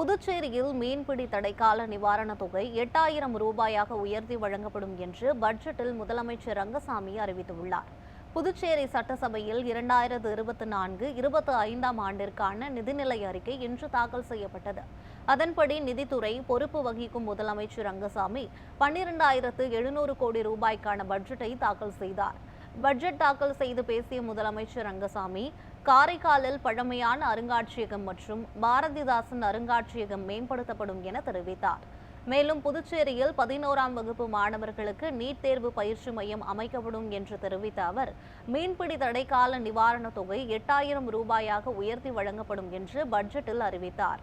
புதுச்சேரியில் மீன்பிடி தடைக்கால நிவாரணத் தொகை எட்டாயிரம் ரூபாயாக உயர்த்தி வழங்கப்படும் என்று பட்ஜெட்டில் முதலமைச்சர் ரங்கசாமி அறிவித்துள்ளார். புதுச்சேரி சட்டசபையில் இரண்டாயிரத்து இருபத்தி நான்கு இருபத்தி ஐந்தாம் ஆண்டிற்கான நிதிநிலை அறிக்கை இன்று தாக்கல் செய்யப்பட்டது. அதன்படி நிதித்துறை பொறுப்பு வகிக்கும் முதலமைச்சர் ரங்கசாமி பன்னிரெண்டாயிரத்து எழுநூறு கோடி ரூபாய்க்கான பட்ஜெட்டை தாக்கல் செய்தார். பட்ஜெட் தாக்கல் செய்து பேசிய முதலமைச்சர் ரங்கசாமி காரைக்காலில் பழமையான அருங்காட்சியகம் மற்றும் பாரதிதாசன் அருங்காட்சியகம் மேம்படுத்தப்படும் என தெரிவித்தார். மேலும் புதுச்சேரியில் பதினோராம் வகுப்பு மாணவர்களுக்கு நீட் தேர்வு பயிற்சி மையம் அமைக்கப்படும் என்று தெரிவித்த அவர் மீன்பிடி தடைக்கால நிவாரணத் தொகை எட்டாயிரம் ரூபாயாக உயர்த்தி வழங்கப்படும் என்று பட்ஜெட்டில் அறிவித்தார்.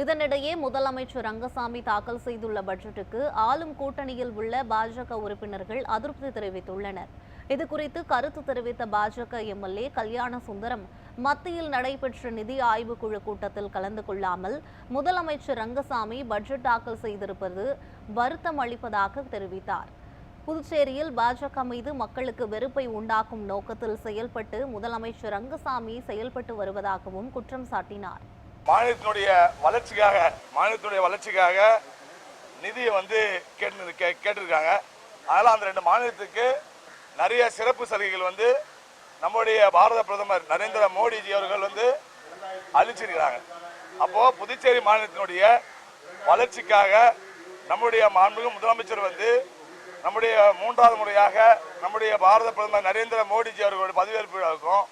இதனிடையே முதலமைச்சர் ரங்கசாமி தாக்கல் செய்துள்ள பட்ஜெட்டுக்கு ஆளும் கூட்டணியில் உள்ள பாஜக உறுப்பினர்கள் அதிருப்தி தெரிவித்துள்ளனர். இதுகுறித்து கருத்து தெரிவித்த பாஜக எம்எல்ஏ கல்யாண சுந்தரம் மத்தியில் நடைபெற்ற நிதி ஆய்வுக் குழு கூட்டத்தில் கலந்து கொள்ளாமல் முதலமைச்சர் ரங்கசாமி பட்ஜெட் தாக்கல் செய்திருப்பது வருத்தம் அளிப்பதாக தெரிவித்தார். புதுச்சேரியில் பாஜக மீது மக்களுக்கு வெறுப்பை உண்டாக்கும் நோக்கத்தில் செயல்பட்டு முதலமைச்சர் ரங்கசாமி செயல்பட்டு வருவதாகவும் குற்றம் சாட்டினார். மாநிலத்தினுடைய வளர்ச்சிக்காக மாநிலத்தினுடைய வளர்ச்சிக்காக நிதியை வந்து கேட்டு கே- கேட்டிருக்காங்க. அதனால் அந்த ரெண்டு மாநிலத்துக்கு நிறைய சிறப்பு சலுகைகள் வந்து நம்முடைய பாரத பிரதமர் நரேந்திர மோடிஜி அவர்கள் வந்து அளிச்சிருக்கிறாங்க. அப்போ புதுச்சேரி மாநிலத்தினுடைய வளர்ச்சிக்காக நம்முடைய மாண்புமிகு முதலமைச்சர் வந்து நம்முடைய மூன்றாவது முறையாக நம்முடைய பாரத பிரதமர் நரேந்திர மோடிஜி அவர்களுடைய பதவியேற்பு விழாவுக்கும்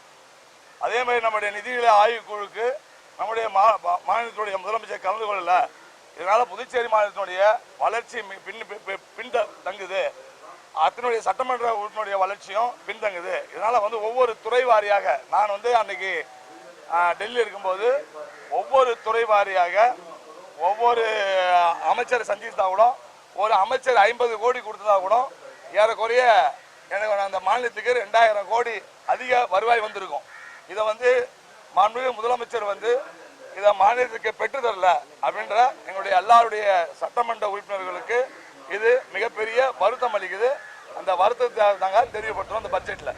அதே மாதிரி நம்முடைய நிதிநிலை ஆய்வுக் குழுக்கு நம்முடைய மா- மாநிலத்தினுடைய முதலமைச்சர் கலந்து கொள்ளல. இதனால புதுச்சேரி மாநிலத்தினுடைய வளர்ச்சி பின் பின் தங்குது அத்தனுடைய சட்டமன்ற உறுப்பினுடைய வளர்ச்சியும் பின்தங்குது. இதனால வந்து ஒவ்வொரு துறை வாரியாக நான் வந்து அன்னைக்கு டெல்லி இருக்கும்போது ஒவ்வொரு துறை வாரியாக ஒவ்வொரு அமைச்சரை சந்தித்தா கூட ஒரு அமைச்சர் ஐம்பது கோடி கொடுத்ததா கூட ஏறக்குறைய எனக்கு அந்த மாநிலத்துக்கு ரெண்டாயிரம் கோடி அதிக வருவாய் வந்திருக்கும். இதை வந்து மாண்புமிகு முதலமைச்சர் வந்து இதை மாநிலத்துக்கு பெற்றுத்தரல அப்படின்ற எங்களுடைய எல்லாருடைய சட்டமன்ற உறுப்பினர்களுக்கு இது மிகப்பெரிய வருத்தம் அளிக்குது. அந்த வருத்தத்தை நாங்கள் தெரியப்படுத்துகிறோம் அந்த பட்ஜெட்டில்